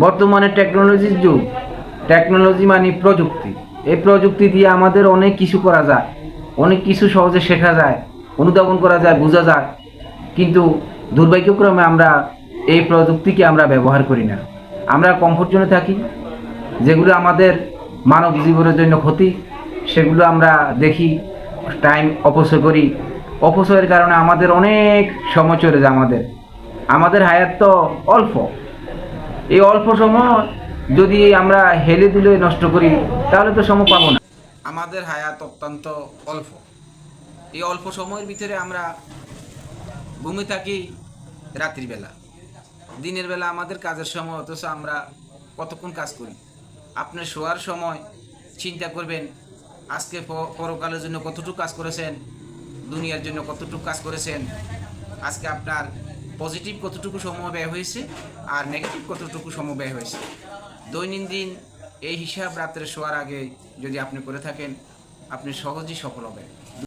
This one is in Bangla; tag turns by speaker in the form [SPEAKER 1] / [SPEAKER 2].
[SPEAKER 1] বর্তমানে টেকনোলজির যুগ। টেকনোলজি মানে প্রযুক্তি। এই প্রযুক্তি দিয়ে আমাদের অনেক কিছু করা যায়। অনেক কিছু সহজে শেখা যায়, অনুধাবন করা যায়, বোঝা যায়। কিন্তু দুর্ভাগ্যক্রমে আমরা এই প্রযুক্তিকে আমরা ব্যবহার করি না। আমরা কমফোর্ট জোনে থাকি। যেগুলো আমাদের মানব জীবনের জন্য ক্ষতি, সেগুলো আমরা দেখি টাইম অপচয় করি। অপচয়ের কারণে আমাদের অনেক সময় চলে যায় আমাদের। আমাদের হায়াত তো অল্প। এই অল্প সময় যদি আমরা হেলে দিলে নষ্ট করি, তাহলে তো সময় পাবো না। আমাদের হায়াত অত্যন্ত অল্প। এই অল্প সময়ের ভিতরে আমরা ঘুমে থাকি রাত্রিবেলা দিনের বেলা আমাদের কাজের সময়, অথচ আমরা কতক্ষণ কাজ করি? আপনার শোয়ার সময় চিন্তা করবেন, আজকে পরকালের জন্য কতটুকু কাজ করেছেন, দুনিয়ার জন্য কতটুকু কাজ করেছেন? আজকে আপনার পজিটিভ কতটুকু সময় ব্যয় হয়েছে আর নেগেটিভ কতটুকু সময় ব্যয় হয়েছে। দৈনন্দিন এই হিসাব রাত্রে শোয়ার আগে যদি আপনি করে থাকেন, আপনি সহজেই সফল হবেন।